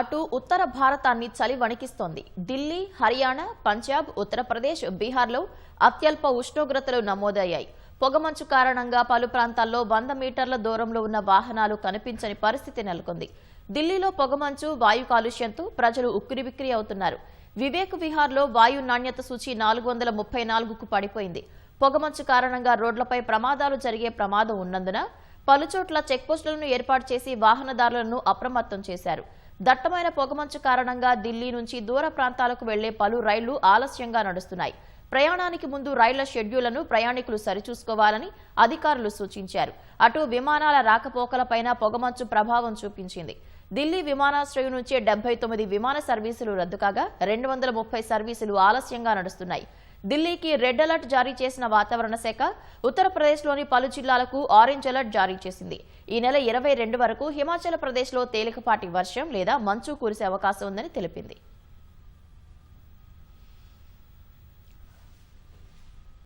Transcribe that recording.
అటు ఉత్తర భారతాన్ని చలి వణికిస్తోంది. ఢిల్లీ హర్యానా పంజాబ్ ఉత్తరప్రదేశ్ బీహార్లో అత్యల్ప ఉష్ణోగ్రతలు నమోదయ్యాయి. పొగమంచు కారణంగా పలు ప్రాంతాల్లో వంద మీటర్ల దూరంలో ఉన్న వాహనాలు కనిపించని పరిస్థితి నెలకొంది. ఢిల్లీలో పొగమంచు వాయు కాలుష్యంతో ప్రజలు ఉక్కిరిబిక్కిరి అవుతున్నారు. వివేక్ విహార్లో వాయు నాణ్యత సూచి నాలుగు వందల ముప్పై నాలుగుకు పడిపోయింది. పొగమంచు కారణంగా రోడ్లపై ప్రమాదాలు జరిగే ప్రమాదం ఉన్నందున పలుచోట్ల చెక్పోస్టులను ఏర్పాటు చేసి వాహనదారులను అప్రమత్తం చేశారు. దట్టమైన పొగమంచు కారణంగా ఢిల్లీ నుంచి దూర ప్రాంతాలకు వెళ్ళే పలు రైళ్ళు ఆలస్యంగా నడుస్తున్నాయి. ప్రయాణానికి ముందు రైళ్ళ షెడ్యూళ్ళను ప్రయాణికులు సరిచూసుకోవాలని అధికారులు సూచించారు. అటు విమానాల రాకపోకలపైన పొగమంచు ప్రభావం చూపించింది. ఢిల్లీ విమానాశ్రయం నుంచే డెబ్బై తొమ్మిది విమాన సర్వీసులు రద్దు కాగా రెండు వందల ముప్పై సర్వీసులు ఆలస్యంగా నడుస్తున్నాయి. ఢిల్లీకి రెడ్ అలర్ట్ జారీ చేసిన వాతావరణ శాఖ ఉత్తరప్రదేశ్లోని పలు జిల్లాలకు ఆరెంజ్ అలర్ట్ జారీ చేసింది. ఈ నెల ఇరవై రెండు వరకు హిమాచల్ ప్రదేశ్లో తేలికపాటి వర్షం లేదా మంచు కురిసే అవకాశం ఉందని తెలిపింది.